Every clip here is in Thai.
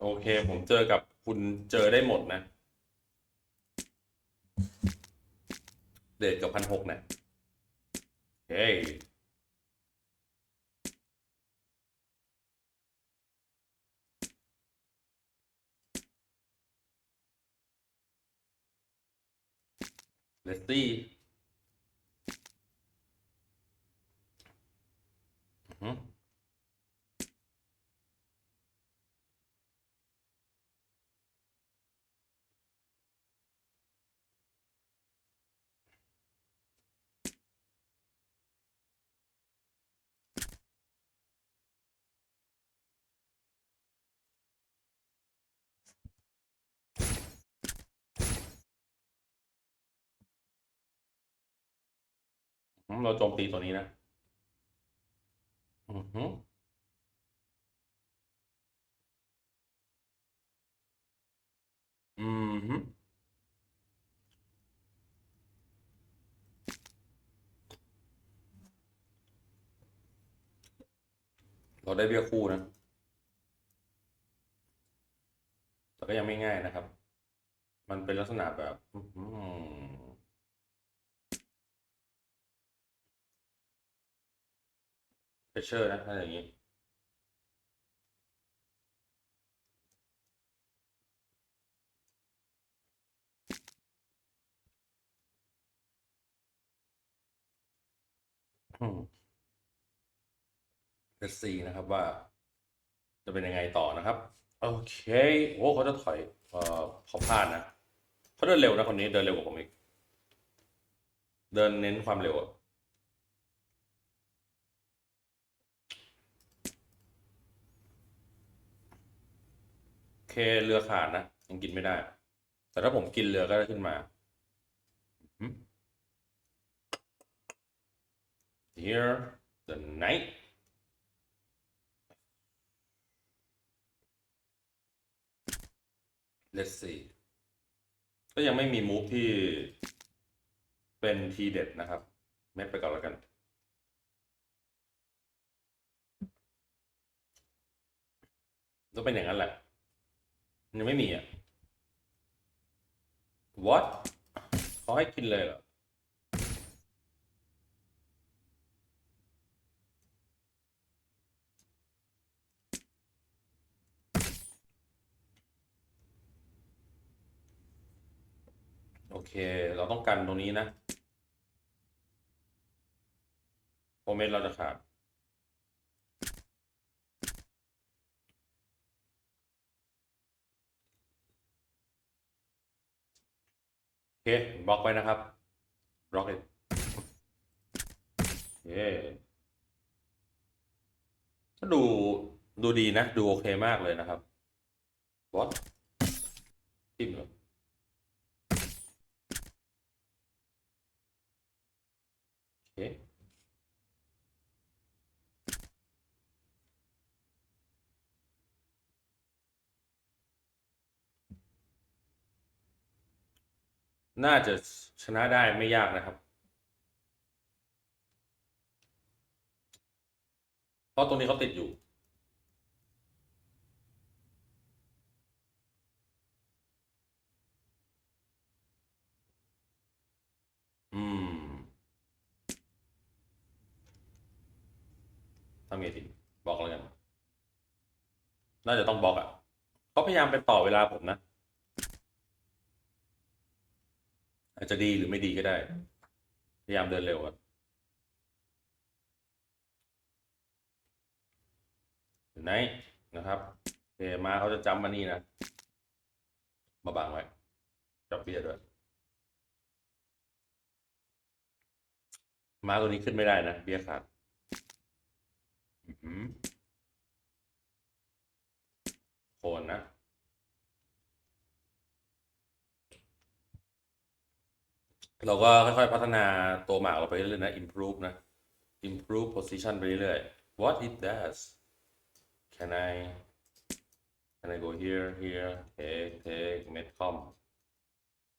โอเค ผมเจอกับคุณเจอได้หมดนะ เดทกับพันหกนะเฮ้ยเลสซี่อือ เราโจมตีตัวนี้นะ อือหืออือหือเราได้เบี้ยคู่นะ แต่ก็ยังไม่ง่ายนะครับ มันเป็นลักษณะแบบ อื้อหือ เชอร์นะถ้าอย่างนี้อืม Let's see นะครับว่า จะเป็นยังไงต่อนะครับ โอเคโอ้เขาจะถอยเอ่อเขาพลาดนะเขาเดินเร็วนะคนนี้เดินเร็วกว่าผมอีก เดินเน้นความเร็วอะ เคเรือขาดนะยังกินไม่ได้ แต่ถ้าผมกินเรือก็ได้ขึ้นมา Here the night let's see ก็ยังไม่มีมูฟที่เป็นทีเด็ดนะครับ เม็ดไปก่อนแล้วกันก็เป็นอย่างนั้นแหละ ยังไม่มีอะ what เขาให้กินเลยเหรอโอเค เราต้องกันตรงนี้นะโปรเมตเราจะขาด เคบล็อกไว้นะครับบล็อกเลยเคก็ดูดูดีนะ ดูโอเคมากเลยนะครับบอสทิมเหรอโอเค น่าจะชนะได้ไม่ยากนะครับ เพราะตรงนี้เขาติดอยู่ อืมทำไงดีบล็อกแล้วกัน น่าจะต้องบล็อกอะเขาพยายามไปต่อเวลาผมนะ อาจจะดีหรือไม่ดีก็ได้ พยายามเดินเร็วครับเห็นไหมนะครับโอเคมาเขาจะจำมานี่นะ มาบังไว้จับเบียด้วย มาตัวนี้ขึ้นไม่ได้นะ เบียขาดอื้อหือโคนนะ เราก็ค่อยๆพัฒนาตัวหมากเราไปเรื่อยๆนะ improve นะ improve position ไปเรื่อยๆ what it does can I can I go here here take take metcom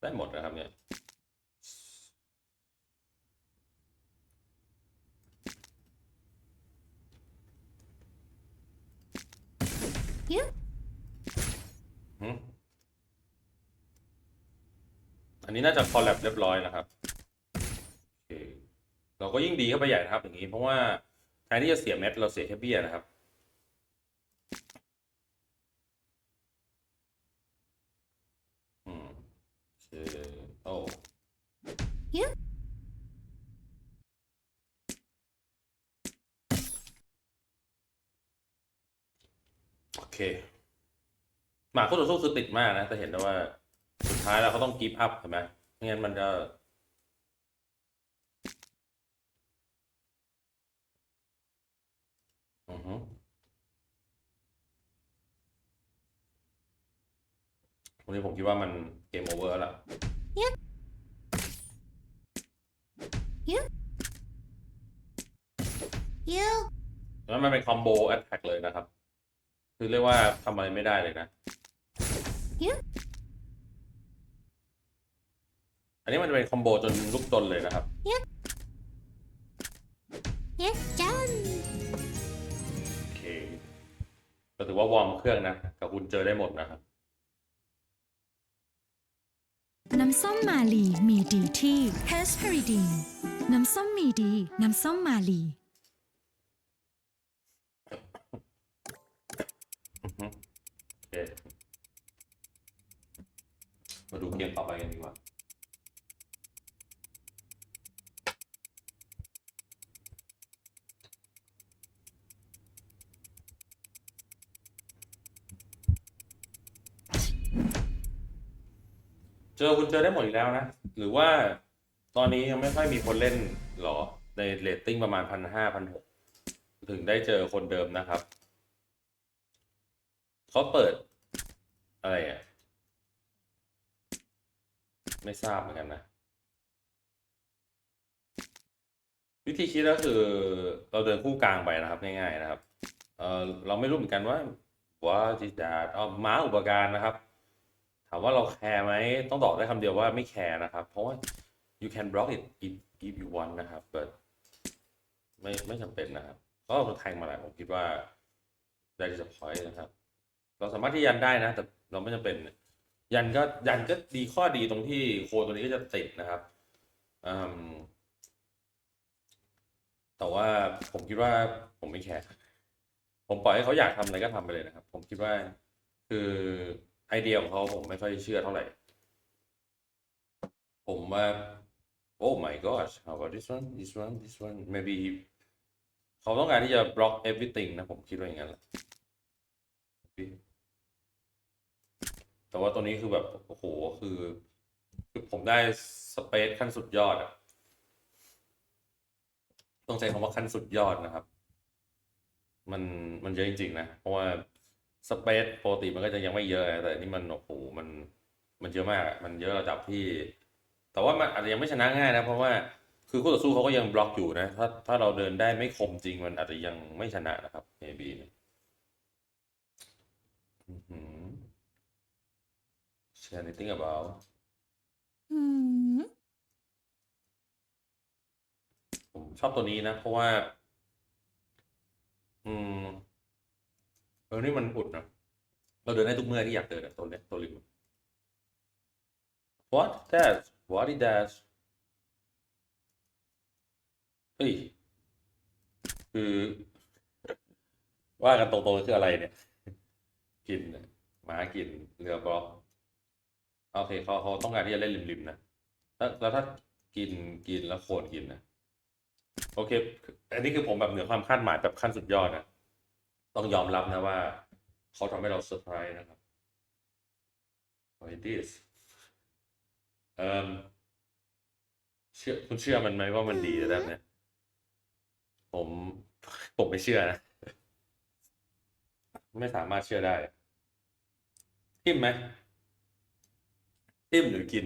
ได้หมดนะครับเนี่ย You นนี้น่าจะคอลแลบเรียบร้อยนะครับเราก็ยิ่งดีเข้าไปใหญ่นะครับ อย่างนี้เพราะว่าแทนที่จะเสียเม็ดเราเสียแค่เบี้ยนะครับอืมโอเคโอ้ Yeah. โอเค หมาคู่ต่อสู้คือติดมากนะ แต่เห็นได้ว่า ท้ายแล้วเขาต้องกีฟอัพเห็นไหมไม่งั้นมันจะอือฮึวันนี้ผมคิดว่ามันเกมโอเวอร์แล้วล่ะ You แล้วมันเป็นคอมโบแอ t แทกเลยนะครับ คือเรียกว่าทำอะไรไม่ได้เลยนะ Yeah. อันนี้มันจะเป็นคอมโบจนลุกจนเลยนะครับ yes done โอเคก็ถือว่าวอร์มเครื่องนะกับคุณเจอได้หมดนะครับ น้ำส้มมาลีมีดีที่เฮสพาริดีนน้ำส้มมีดี น้ำส้มมาลี อือฮึโอเคมาดูเกมต่อไปกันดีกว่า จอคุณเจอได้หมดอีกแล้วนะ หรือว่าตอนนี้ยังไม่ค่อยมีคนเล่นหรอ ในเรตติ้งประมาณพันห้าพันหกถึงได้เจอคนเดิมนะครับ เขาเปิด อะไรอะ ไม่ทราบเหมือนกันนะ วิธีคิดก็คือเราเดินคู่กลางไปนะครับ ง่ายๆนะครับ เออเราไม่รู้เหมือนกันว่าว่าจิตาเอาม้าอุปการนะครับามว่าเราแคร์ไหมต้องตอบได้คำเดียวว่าไม่แคร์นะครับ เพราะว่า you can block it if if you want นะครับ but ไม่ไม่จำเป็นนะครับ ก็เราแทงมาแหละผมคิดว่า that is a point นะครับ เราสามารถที่ยันได้นะ แต่เราไม่จำเป็น ยันก็ยันก็ดีข้อดีตรงที่โคนตัวนี้ก็จะติดนะครับแต่ว่าผมคิดว่าผมไม่แคร์ผมปล่อยให้เขาอยากทำอะไรก็ทำไปเลยนะครับ ผมคิดว่าคือ ไอเดียของเขาผมไม่ค่อยเชื่อเท่าไหร่ ผมว่า oh my gosh how about this one this one this one maybe เขาต้องการที่จะ block everything นะ ผมคิดว่าอย่างนั้นแหละแต่ว่าตัวนี้คือแบบ โอ้โห คือคือผมได้สเปซขั้นสุดยอดอะต้องใช้คำว่าขั้นสุดยอดนะครับ มันมันเยอะจริง ๆ นะ เพราะว่า สเปซปกติมันก็จะยังไม่เยอะนะแต่อันนี่มันโอ้โหมันมันเยอะมากอะมันเยอะระดับที่ แต่ว่ามันอาจจะยังไม่ชนะง่ายนะ เพราะว่าคือคู่ต่อสู้เขาก็ยังบล็อกอยู่นะ ถ้าถ้าเราเดินได้ไม่คมจริงมันอาจจะยังไม่ชนะนะครับ AB เนี่ยอื้อหือ Say anything about อืมผมชอบตัวนี้นะ เพราะว่า อืมเออนี่มันอุดนะเราเดินได้ทุกเมื่อที่อยากเดินอะตัวเนี้ยตัวริม What that What is that เฮ้ยคือว่ากันตรงๆคืออะไรเนี่ยกินหมากินเรือบล็อกโอเคเขาเขาต้องการที่จะเล่นริมๆนะแล้วแล้วถ้ากินกินแล้วโคนกินนะโอเค อันนี้คือผมแบบเหนือความคาดหมายแบบขั้นสุดยอดนะ ต้องยอมรับนะว่า เขาทำให้เราเซอร์ไพรส์นะครับ it is เอ่อเชื่อคุณเชื่อมันไหมว่ามันดีแต่แบบเนี้ยผมผมไม่เชื่อนะ ไม่สามารถเชื่อได้ทิมไหมทิมหรือกิน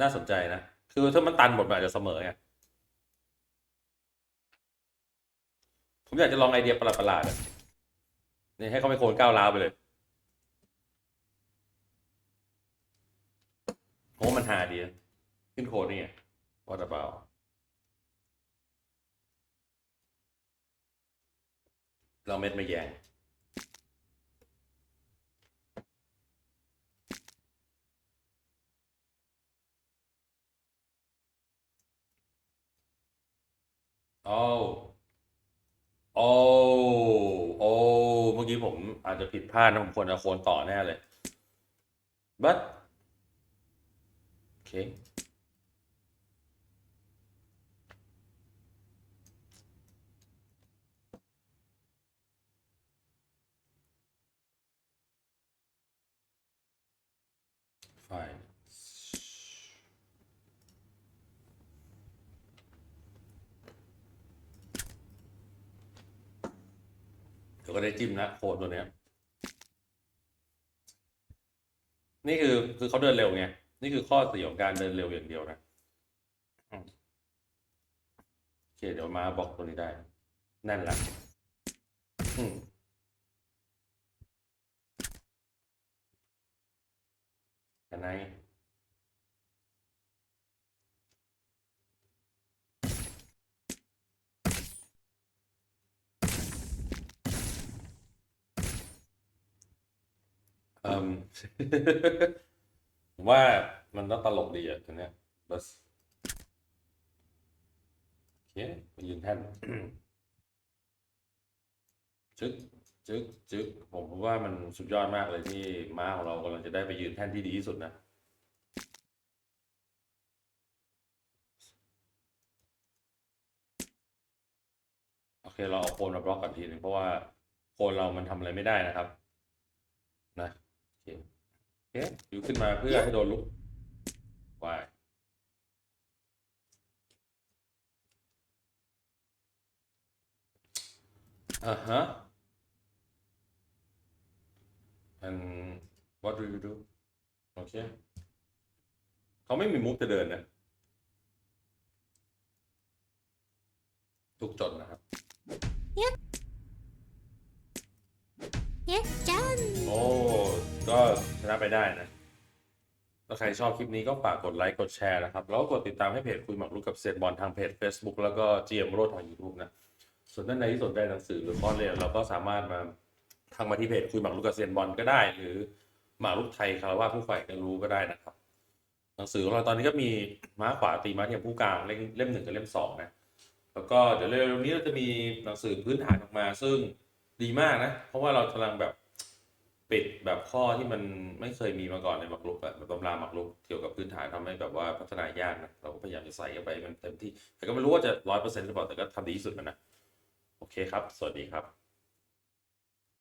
น่าสนใจนะ คือถ้ามันตันหมดมันอาจจะเสมอไง ผมอยากจะลองไอเดียประหลาดๆเนี่ยให้เขาไปโคนก้าวร้าวไปเลยโอ้มันหาดีขึ้นโคนนี่ว่าอตเบลเราเม็ดมาแยงโอ้ โอ้ โอ้ เมื่อกี้ผมอาจจะผิดพลาดนะ ผมควรจะโคนต่อแน่เลย but โอเค fine เดี๋ยว ก็ได้จิ้มนะโค้ดตัวเนี้ย นี่คือคือเขาเดินเร็วไงนี่คือข้อเสียของการเดินเร็วอย่างเดียวนะโอเคเดี๋ยวมาบอกตัวนี้ได้ แน่นละอืมอันไหน ผมว่ามันต้องตลกดีอะตัวเนี้ยบัสโอเคไปยืนแท่นจึ๊กจึ๊กจึ๊กผมว่ามันสุดยอดมากเลยที่ม้าของเรากำลังจะได้ไปยืนแท่นที่ดีที่สุดนะโอเคเราเอาโคนมาบล็อกก่อนทีหนึงเพราะว่าโคนเรามันทำอะไรไม่ได้นะครับ นะ เคโอเคอยู่ขึ้นมาเพื่อให้โดนลุกวายอ่าฮะ and what do you do โอเคเขาไม่มีมุกจะเดินนะ ทุกจดนะครับ นะไปได้นะถ้าใครชอบคลิปนี้ก็ฝากกดไลค์กดแชร์นะครับ แล้วก็กดติดตามให้เพจคุยหมากรุกกับเซนบอลทางเพจ Facebook แล้วก็ GM โรดทาง YouTube นะ ส่วนท่านใดที่สนใจหนังสือหรือคอร์สเรียนเราก็สามารถมาทางมาที่เพจคุยหมากรุกกับเซนบอลก็ได้ หรือหมากรุกไทยคารวะผู้ใฝ่กันรู้ก็ได้นะครับ หนังสือของเราตอนนี้ก็มีม้าขวาตีม้าเทียมผู้กลางเล่มเล่มหนึ่งกับเล่มสองนะแล้วก็เดี๋ยวเร็วๆนี้เราจะมีหนังสือพื้นฐานออกมา ซึ่งดีมากนะ เพราะว่าเรากำลังแบบ ปิดแบบข้อที่มันไม่เคยมีมาก่อนในหมากรุกอะแบบตำราหมากรุกเกี่ยวกับพื้นฐานทำให้แบบว่าพัฒนายากนะเราก็พยายามจะใส่เข้าไปให้มันเต็มที่ แต่ก็ไม่รู้ว่าจะร้อยเปอร์เซ็นต์หรือเปล่าแต่ก็ทำดีที่สุดแล้วนะ โอเคครับ สวัสดีครับ